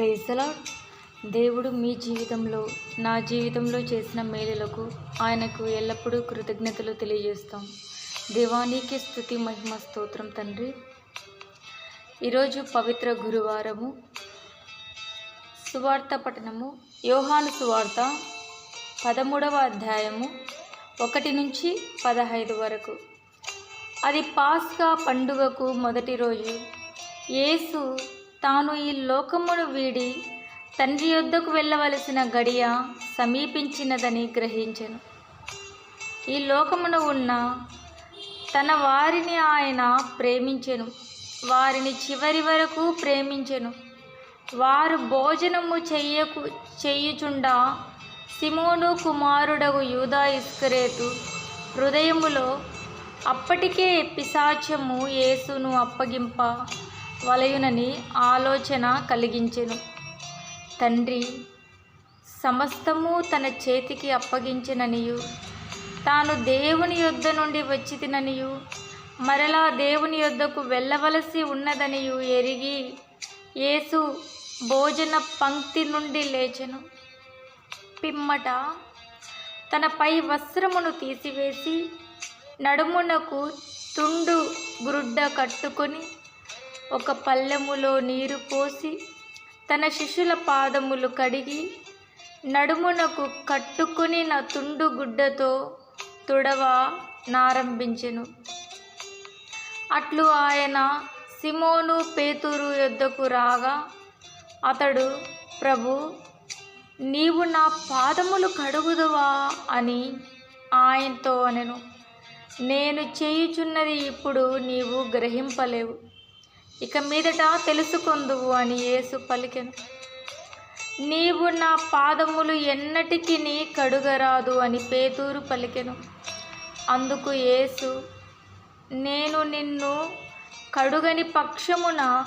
ప్రేసలా దేవుడు మీ జీవితంలో నా జీవితంలో చేసిన మేలులకు ఆయనకు ఎల్లప్పుడూ కృతజ్ఞతలు తెలియజేస్తాం. దేవానికి స్థుతి మహిమ స్తోత్రం తండ్రి. ఈరోజు పవిత్ర గురువారము. సువార్త పఠనము. యోహాను సువార్త పదమూడవ అధ్యాయము ఒకటి నుంచి పదహైదు వరకు. అది పాస్కా పండుగకు మొదటి రోజు. యేసు తాను ఈ లోకమును వీడి తండ్రి యొద్దకు వెళ్ళవలసిన గడియ సమీపించినదని గ్రహించెను. ఈ లోకమున ఉన్న తన వారిని ఆయన ప్రేమించెను. వారిని చివరి వరకు ప్రేమించెను. వారు భోజనము చెయ్యకు చెయ్యుచుండా సిమోను కుమారుడగు యూదా ఇస్కరేతు హృదయములో అప్పటికే పిశాచము యేసును అప్పగింప వలయునని ఆలోచన కలిగించెను. తండ్రి సమస్తము తన చేతికి అప్పగించిననియు. తాను దేవుని యొద్ద నుండి వచ్చితిననియు. మరలా దేవుని యొద్దకు వెళ్ళవలసి ఉన్నదనియు ఎరిగి యేసు భోజన పంక్తి నుండి లేచెను. పిమ్మట తన పై వస్త్రమును తీసివేసి నడుమునకు తుండు గురుడ్డ కట్టుకొని ఒక పల్లెములో నీరు పోసి తన శిష్యుల పాదములు కడిగి నడుమునకు కట్టుకుని నా తుండు గుడ్డతో తుడవ నారంభించెను. అట్లు ఆయన సిమోను పేతురు యొద్దకు రాగా అతడు ప్రభు నీవు నా పాదములు కడుగుదువా? అని ఆయనతో అనెను. నేను చేయుచున్నది ఇప్పుడు నీవు గ్రహింపలేవు. ఇక మీదట తెలుసుకొందువు అని యేసు పలికెను. నీవు నా పాదములు ఎన్నటికి నీ కడుగరాదు అని పేతూరు పలికెను. అందుకు యేసు నేను నిన్ను కడుగని పక్షమున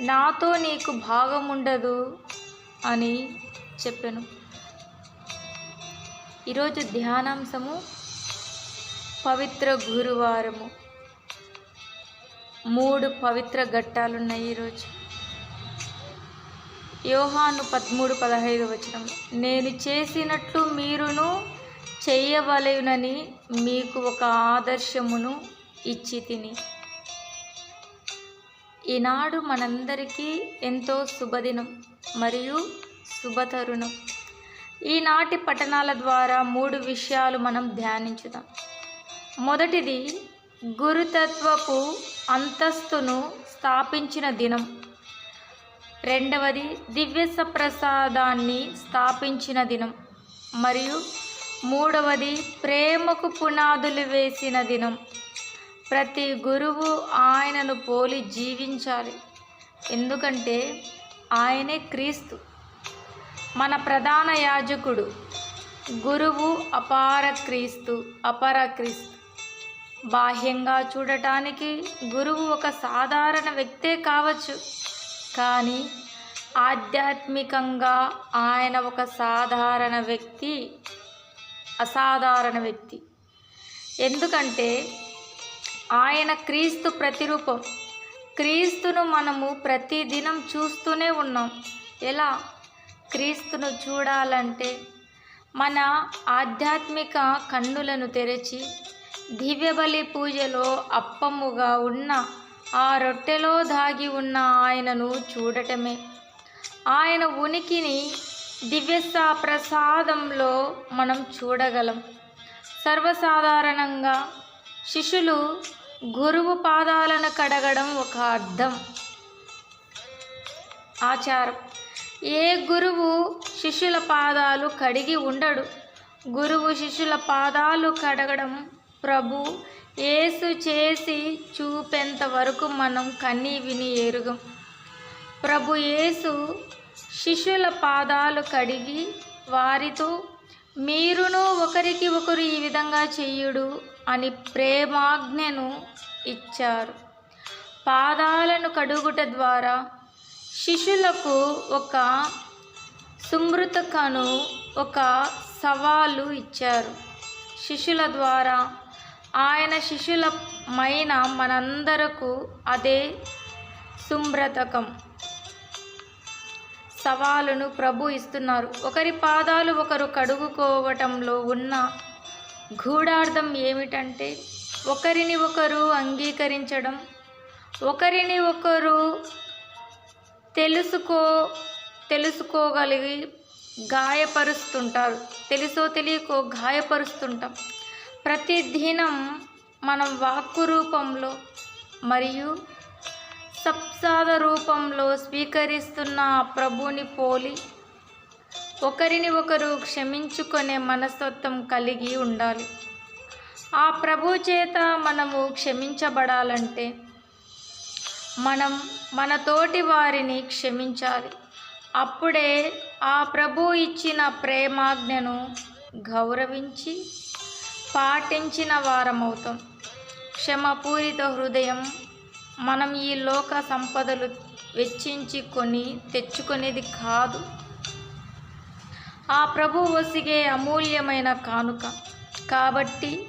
నాతో నీకు భాగముండదు అని చెప్పాను. ఈరోజు ధ్యానాంశము పవిత్ర గురువారము. మూడు పవిత్ర ఘట్టాలున్నాయి ఈరోజు యోహాను పదమూడు పదహైదు వచనం. నేను చేసినట్లు మీరును చెయ్యవలయునని మీకు ఒక ఆదర్శమును ఇచ్చి తిని. ఈనాడు మనందరికీ ఎంతో శుభదినం మరియు శుభతరుణం. ఈనాటి పఠనాల ద్వారా మూడు విషయాలు మనం ధ్యానించుదాం. మొదటిది గురుతత్వపు అంతస్తును స్థాపించిన దినం. రెండవది దివ్య సప్రసాదాన్ని స్థాపించిన దినం. మరియు మూడవది ప్రేమకు పునాదులు వేసిన దినం. ప్రతి గురువు ఆయనను పోలి జీవించాలి. ఎందుకంటే ఆయనే క్రీస్తు. మన ప్రధాన యాజకుడు గురువు అపార క్రీస్తు అపర క్రీస్తు. బాహ్యంగా చూడటానికి గురువు ఒక సాధారణ వ్యక్తే కావచ్చు. కానీ ఆధ్యాత్మికంగా ఆయన ఒక సాధారణ వ్యక్తి అసాధారణ వ్యక్తి. ఎందుకంటే ఆయన క్రీస్తు ప్రతిరూపం. క్రీస్తును మనము ప్రతిదినం చూస్తూనే ఉన్నాం. ఎలా? క్రీస్తును చూడాలంటే మన ఆధ్యాత్మిక కన్నులను తెరచి దివ్యబలి పూజలో అప్పముగా ఉన్న ఆ రొట్టెలో దాగి ఉన్న ఆయనను చూడటమే. ఆయన ఉనికిని దివ్యసా ప్రసాదంలో మనం చూడగలం. సర్వసాధారణంగా శిష్యులు గురువు పాదాలను కడగడం ఒక అర్థం. ఆచారం. ఏ గురువు శిష్యుల పాదాలు కడిగి ఉండడు. గురువు శిష్యుల పాదాలు కడగడం ప్రభు ఏసు చేసి చూపేంత వరకు మనం కన్నీ విని ఎరుగం. ప్రభు యేసు శిష్యుల పాదాలు కడిగి వారితో మీరును ఒకరికి ఒకరు ఈ విధంగా చెయ్యుడు అని ప్రేమాజ్ఞను ఇచ్చారు. పాదాలను కడుగుట ద్వారా శిష్యులకు ఒక సుమృతకను ఒక సవాలు ఇచ్చారు. శిష్యుల ద్వారా ఆయన శిష్యులమైన మనందరకు అదే సుమ్రతకం సవాలును ప్రభు ఇస్తున్నారు. ఒకరి పాదాలు ఒకరు కడుగుకోవటంలో ఉన్న గూఢార్థం ఏమిటంటే ఒకరిని ఒకరు అంగీకరించడం ఒకరిని ఒకరు తెలుసుకో తెలుసుకోగలిగి గాయపరుస్తుంటారు. తెలుసో తెలియకో గాయపరుస్తుంటాం. ప్రతిదినం మనం వాక్కు రూపంలో మరియు సప్సాద రూపంలో స్వీకరిస్తున్న ఆ ప్రభుని పోలి ఒకరిని ఒకరు క్షమించుకునే మనస్తత్వం కలిగి ఉండాలి. ఆ ప్రభు చేత మనము క్షమించబడాలంటే మనం మన తోటి వారిని క్షమించాలి. అప్పుడే ఆ ప్రభు ఇచ్చిన ప్రేమాజ్ఞను గౌరవించి పాటించిన వారమవుతాం. క్షమపూరిత హృదయం మనం ఈ లోక సంపదలు వెచ్చించి కొని తెచ్చుకునేది కాదు. ఆ ప్రభు ఒసిగే అమూల్యమైన కానుక. కాబట్టి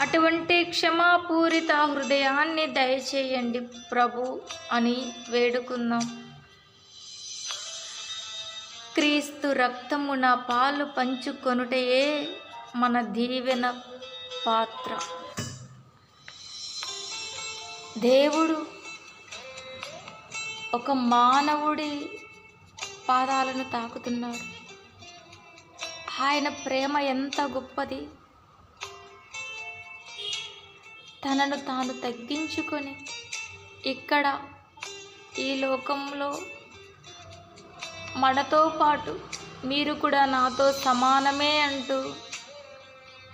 అటువంటి క్షమాపూరిత హృదయాన్ని దయచేయండి ప్రభు అని వేడుకుందాం. క్రీస్తు రక్తమున పాలు పంచుకొనుటయే మన దీవెన. పాత్ర. దేవుడు ఒక మానవుడి పాదాలను తాకుతున్నాడు. ఆయన ప్రేమ ఎంత గొప్పది. తనను తాను తగ్గించుకొని ఇక్కడ ఈ లోకంలో మనతో పాటు మీరు కూడా నాతో సమానమే అంటూ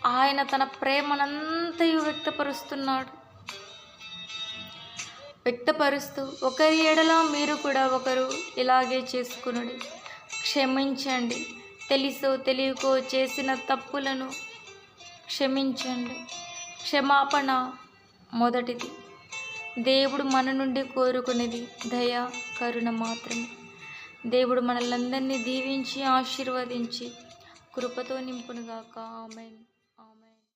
ఆయన తన ప్రేమనంతయు వ్యక్తపరుస్తున్నాడు. వ్యక్తపరుస్తూ ఒకరి ఎడలా మీరు కూడా ఒకరు ఇలాగే చేసుకునుడి. క్షమించండి. తెలుసో తెలియకో చేసిన తప్పులను క్షమించండి. క్షమాపణ మొదటిది. దేవుడు మన నుండి కోరుకునేది దయ కరుణ మాత్రమే. దేవుడు మనల్ని దీవించి ఆశీర్వదించి కృపతో నింపునుగాక. ఆమెన్.